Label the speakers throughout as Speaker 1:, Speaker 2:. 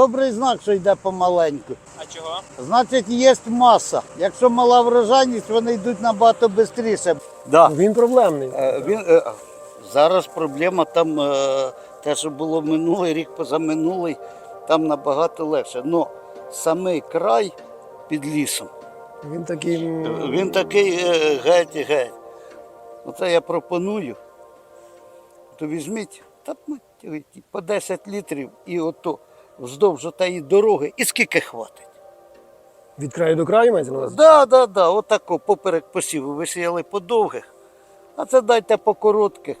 Speaker 1: Добрий знак, що йде помаленьку.
Speaker 2: А чого?
Speaker 1: Значить, є маса. Якщо мала врожайність, вони йдуть набагато швидше. Да.
Speaker 3: Він проблемний.
Speaker 1: Е, Він, е, зараз проблема там, е, те, що було минулий рік, позаминулий, там набагато легше. Но самий край під лісом,
Speaker 3: Він такий. м,
Speaker 1: він такий е, геть геть. Оце я пропоную. То візьміть та, ті, по 10 літрів і ото вздовж отої дороги, і скільки хватить.
Speaker 3: Від краю до краю мається на увазі?
Speaker 1: Да, да, да, отако поперек посіву висіяли по довгих, а це дайте по коротких.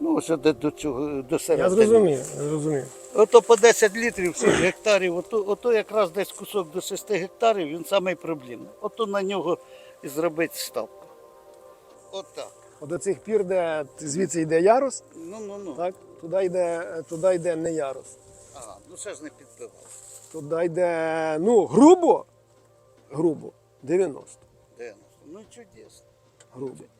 Speaker 1: Ну, ось де до цього до
Speaker 3: Я
Speaker 1: середини.
Speaker 3: зрозумів, я зрозумів.
Speaker 1: Ото по 10 літрів 7 гектарів, ото, ото якраз десь кусок до 6 гектарів, він самий проблемний. Ото на нього і зробити ставку. Отак.
Speaker 3: От до цих пір, де звідси йде ярус,
Speaker 1: Ну, ну, ну.
Speaker 3: так? Туди йде, туди йде не ярус.
Speaker 1: Ага, ну ще ж не підбивав.
Speaker 3: Туди йде, ну, грубо, грубо, 90.
Speaker 1: 90. Ну чудесно.
Speaker 3: Грубо.
Speaker 1: чудесно.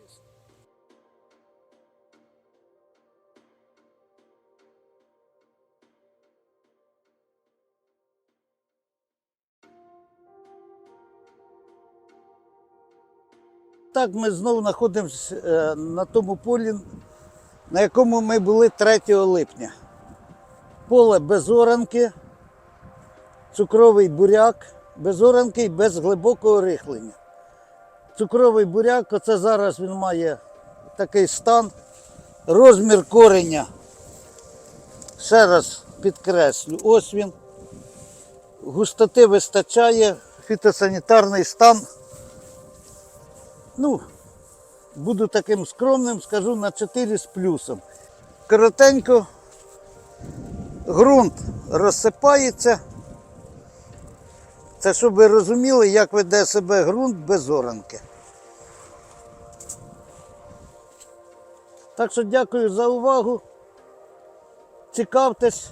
Speaker 1: Так, ми знову знаходимося е, на тому полі, на якому ми були 3 липня. Поле без оранки, цукровий буряк, без оранки і без глибокого рихлення. Цукровий буряк, оце зараз він має такий стан. Розмір кореня. Ще раз підкреслю, ось він. Густоти вистачає, фітосанітарний стан. Ну, буду таким скромним, скажу на 4 з плюсом. Коротенько, ґрунт розсипається. Це щоб ви розуміли, як веде себе ґрунт без оранки. Так що дякую за увагу. Цікавтесь.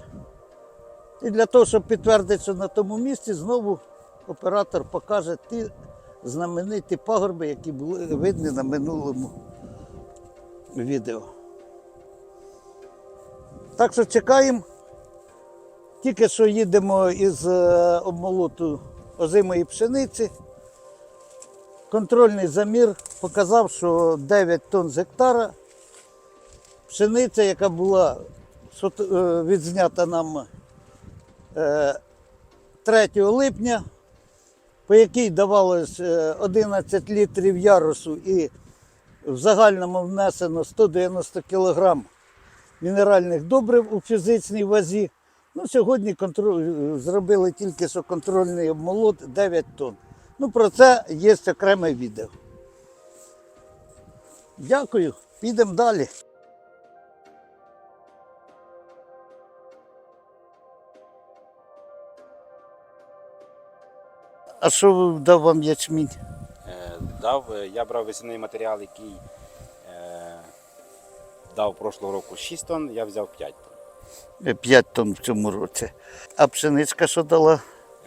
Speaker 1: І для того, щоб підтвердити, що на тому місці, знову оператор покаже ті знамениті пагорби, які були видні на минулому відео. Так що чекаємо. Тільки що їдемо із е, обмолоту озимої пшениці. Контрольний замір показав, що 9 тонн з гектара. Пшениця, яка була е, відзнята нам е, 3 липня, по якій давалось е, 11 літрів ярусу і в загальному внесено 190 кг мінеральних добрив у фізичній вазі. Ну, сьогодні контро- зробили тільки що контрольний обмолот 9 тонн. Ну, про це є окреме відео. Дякую, підемо далі. А що дав вам ячмінь?
Speaker 2: Е, Дав, е, я брав весняний матеріал, який е, дав прошлого року 6 тонн, я взяв 5 тонн.
Speaker 1: 5 тонн в цьому році. А пшеничка що дала?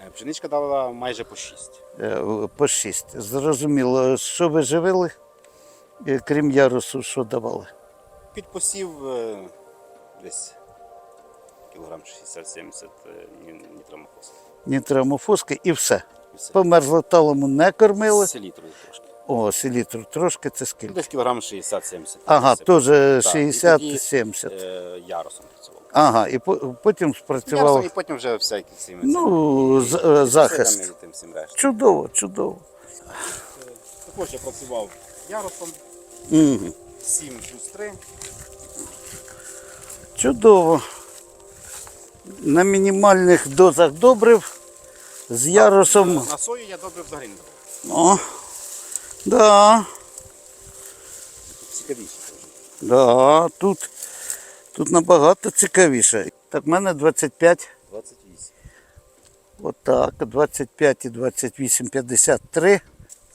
Speaker 2: Е, Пшеничка дала майже по 6.
Speaker 1: Е, По 6. Зрозуміло. Що ви живили? Е, Крім ярусу, що давали?
Speaker 2: Під посів десь кілограм 60-70 е, ні-
Speaker 1: Нітрамофоски і все.
Speaker 2: І все.
Speaker 1: По мерзлоталому не кормили.
Speaker 2: Селітрою трошки.
Speaker 1: О, селітру трошки це
Speaker 2: Ну,
Speaker 1: скільки?
Speaker 2: Десь кілограм 60-70.
Speaker 1: Ага, теж 60-70.
Speaker 2: е, Ярусом працював.
Speaker 1: Ага, і по- потім спрацював.
Speaker 2: і потім вже всякі цими
Speaker 1: Ну, з- е, захист.
Speaker 2: тим всім рештом.
Speaker 1: Чудово, чудово.
Speaker 2: Також я працював ярусом
Speaker 1: Угу.
Speaker 2: 7 плюс 3.
Speaker 1: Чудово. На мінімальних дозах добрив з ярусом.
Speaker 2: На сою я добре взагалі не давав.
Speaker 1: О, да,
Speaker 2: Цікавіше.
Speaker 1: да, тут, тут набагато цікавіше. Так, в мене 25.
Speaker 2: 28.
Speaker 1: Отак, 25 і 28, 53.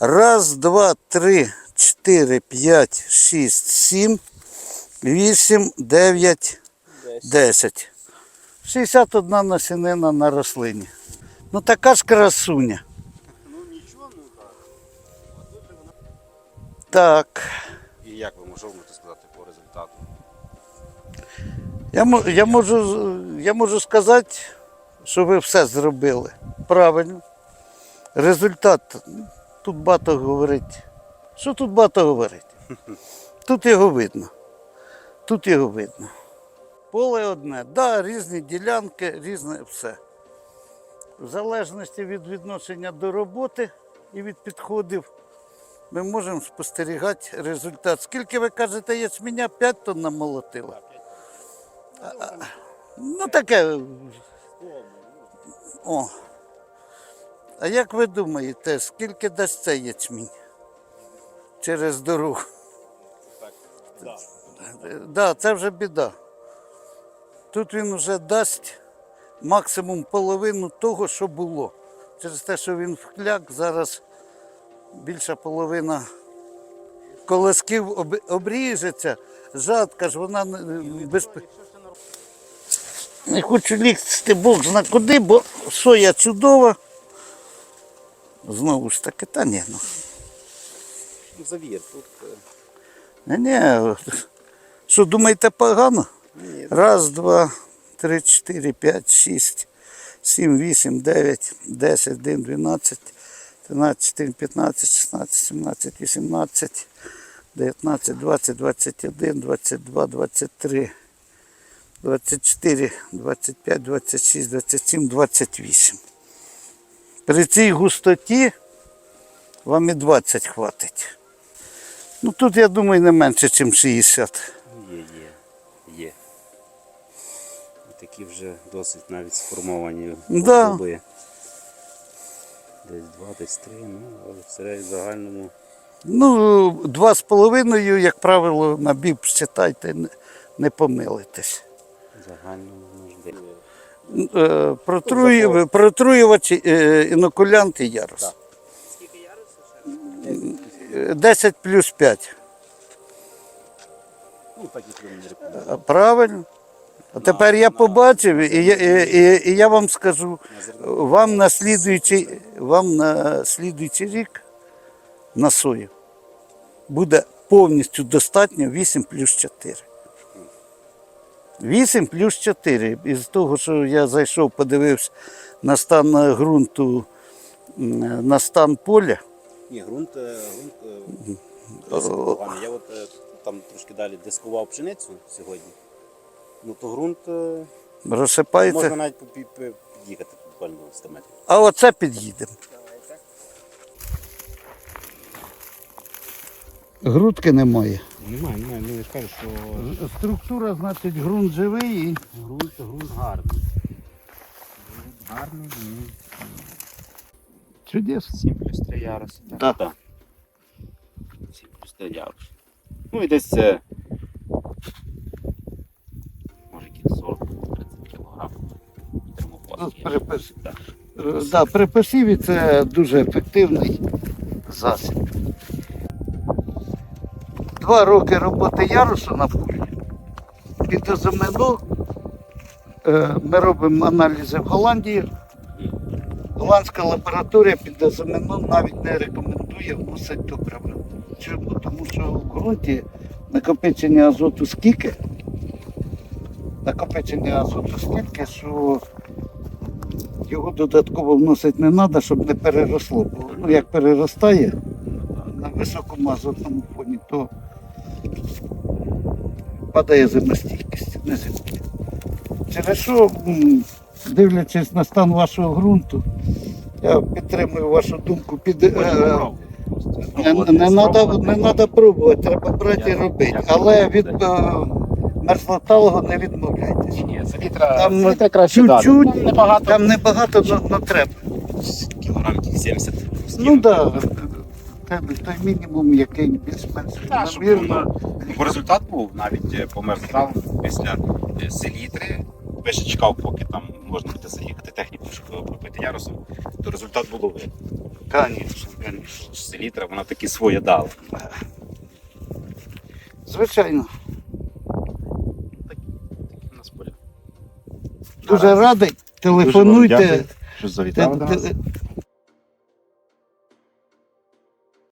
Speaker 1: Раз, два, три, чотири, п'ять, шість, сім, вісім, дев'ять, десять. 61 насінина на рослині. Ну така ж красуня.
Speaker 2: Ну нічого, ну так.
Speaker 1: Так.
Speaker 2: І як ви можете
Speaker 1: Я, я, можу, я можу сказати, що ви все зробили правильно. Результат тут багато говорить. Що тут багато говорить? Тут його видно. Тут його видно. Поле одне, да, різні ділянки, різне все. В залежності від відношення до роботи і від підходів, ми можемо спостерігати результат. Скільки ви кажете, ячменя 5 тонн намолотила? Ну таке. О. А як ви думаєте, скільки дасть цей ячмінь через дорогу? Так, да, це вже біда. Тут він вже дасть максимум половину того, що було. Через те, що він вкляк, зараз більша половина колосків об- обріжеться. Жатка ж вона не- без... Не хочу лізти Бог зна куди, бо соя чудова. Знову ж таки, та ні. Ну.
Speaker 2: Завір, тут е,
Speaker 1: ні. Що думаєте погано?
Speaker 2: ні,
Speaker 1: Раз, два, три, чотири, п'ять, шість, сім, вісім, дев'ять, десять, один, дванадцять, тринадцять, чотири, п'ятнадцять, шістнадцять, сімнадцять, вісімнадцять, дев'ятнадцять, двадцять, двадцять один, двадцять два, двадцять три, двадцять чотири, двадцять п'ять, двадцять шість, двадцять сім, двадцять вісім. При цій густоті вам і 20 хватить. Ну тут, я думаю, не менше, ніж 60.
Speaker 2: є, є, є. І такі вже досить навіть сформовані
Speaker 1: Да.
Speaker 2: клуби. Десь два, десь три, ну, але в середньому загальному
Speaker 1: Ну, два з половиною, як правило, на біб считайте, не помилитесь.
Speaker 2: Загальному може
Speaker 1: Е, Протрує, протруювачі, е, інокулянт і ярус.
Speaker 2: Так.
Speaker 1: Е, 10 плюс 5.
Speaker 2: Ну, так як ви мені рекомендуєте.
Speaker 1: А, Правильно. А тепер я побачив, і я, і, і, і я вам скажу, вам на слідуючий, вам на слідуючий рік на сою буде повністю достатньо 8 плюс 4. 8 плюс 4. Із того, що я зайшов, подивився на стан ґрунту, на стан поля.
Speaker 2: Ні, ґрунт, е, ґрунт е, досить поганий. Я от е, там трошки далі дискував пшеницю сьогодні. Ну то ґрунт
Speaker 1: Розсипається.
Speaker 2: можна навіть під'їхати буквально 100 метрів.
Speaker 1: А оце під'їдемо. Грудки немає.
Speaker 2: Немає, немає, ну я ж кажу, що
Speaker 1: Структура, значить, ґрунт живий і
Speaker 2: ґрунт, ґрунт гарний. Ґрунт гарний, ну,
Speaker 1: чудесно.
Speaker 2: 7 плюс 3 яруси.
Speaker 1: Так.
Speaker 2: Так. 7 плюс 3 яруси. Ну і десь це. Може якісь 40-30 кг.
Speaker 1: Тут припис.
Speaker 2: Так.
Speaker 1: Е, Да, при посіві це дуже ефективний засіб. Два роки роботи ярусу на полі. Під озимину е, ми робимо аналізи в Голландії. Голландська лабораторія під озимину навіть не рекомендує вносити добрива. Чому? Тому що в ґрунті накопичення азоту скільки, накопичення азоту скільки, що його додатково вносити не треба, щоб не переросло. Бо ну, як переростає на високому азотному фоні, то падає зимостійкість на землі. Через що, дивлячись на стан вашого ґрунту, я підтримую вашу думку під. е, Не, не, надо, не надо пробувати, треба брати і робити. Але від е, мерзлоталого не відмовляйтесь.
Speaker 2: Ні,
Speaker 1: Там
Speaker 2: селітра краще
Speaker 1: чуть-чуть.
Speaker 2: Небагато.
Speaker 1: Там небагато, але треба.
Speaker 2: Кілограмів 70.
Speaker 1: Ну так, да, той мінімум, який більш-менш
Speaker 2: щоб
Speaker 1: намірно.
Speaker 2: Бо результат був навіть е, по мерзлоталу після е, селітри. Я ще чекав, поки там можна буде заїхати техніку, щоб пропити ярусом, то результат було видно. Селітра, вона таки своє дала.
Speaker 1: Звичайно.
Speaker 2: У нас поля.
Speaker 1: Дуже радий. Телефонуйте.
Speaker 2: Що завітали до нас.
Speaker 1: те-